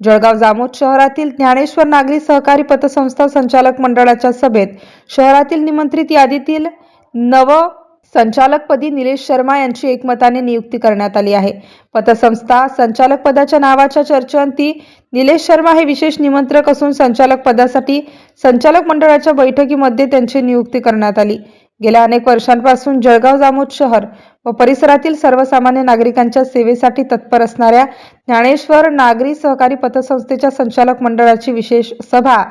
जळगाव जामोद शहरातील ज्ञानेश्वर नागरी सहकारी पतसंस्था संचालक मंडळाच्या सभेत शहरातील निमंत्रित यादीतील नव संचालकपदी निलेश शर्मा यांची एकमताने नियुक्ती करण्यात आली आहे. पतसंस्था संचालक पदाच्या नावाच्या चर्चेअंती निलेश शर्मा हे विशेष निमंत्रक असून संचालक पदासाठी संचालक मंडळाच्या बैठकीमध्ये त्यांची नियुक्ती करण्यात आली. गेल्या अनेक वर्षांपासून जळगाव जामोद शहर व परिसरातील सर्वसामान्य नागरिकांच्या सेवेसाठी तत्पर असणाऱ्या ज्ञानेश्वर नागरी सहकारी पतसंस्थेच्या संचालक मंडळाची विशेष सभा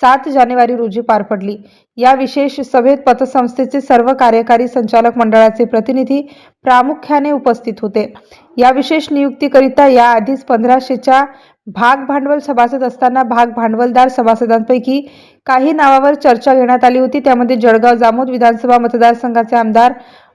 सात जानेवारी रोजी पार पडली. या विशेष सभेत पतसंस्थेचे सर्व कार्यकारी संचालक मंडळाचे प्रतिनिधी प्रामुख्याने उपस्थित होते. या विशेष नियुक्तीकरिता याआधीच पंधराशेच्या भाग भांडवल सभासद असताना भाग भांडवलदार सभासदांपैकी काही नावावर चर्चा घेण्यात आली होती. त्यामध्ये जळगाव जामोद विधानसभा मतदारसंघाचे आमदार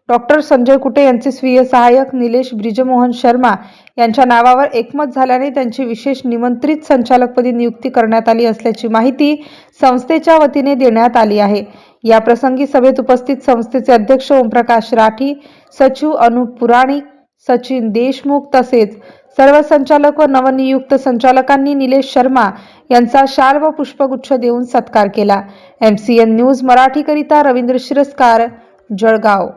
डॉक्टर संजय कुटे यांचे स्वीय सहाय्यक निलेश ब्रिजमोहन शर्मा यांच्या नावावर एकमत झाल्याने त्यांची विशेष निमंत्रित संचालकपदी नियुक्ती करण्यात आली असल्याची माहिती संस्थेच्या वतीने देण्यात आली आहे. या प्रसंगी सभेत उपस्थित संस्थेचे अध्यक्ष ओमप्रकाश राठी सचिव अनुप पुराणिक सचिन देशमुख तसेच सर्व संचालक व नवनियुक्त संचालकांनी निलेश शर्मा यांचा शाल व पुष्पगुच्छ देऊन सत्कार केला. एम सी एन न्यूज मराठीकरिता रवींद्र शिरस्कार जळगाव.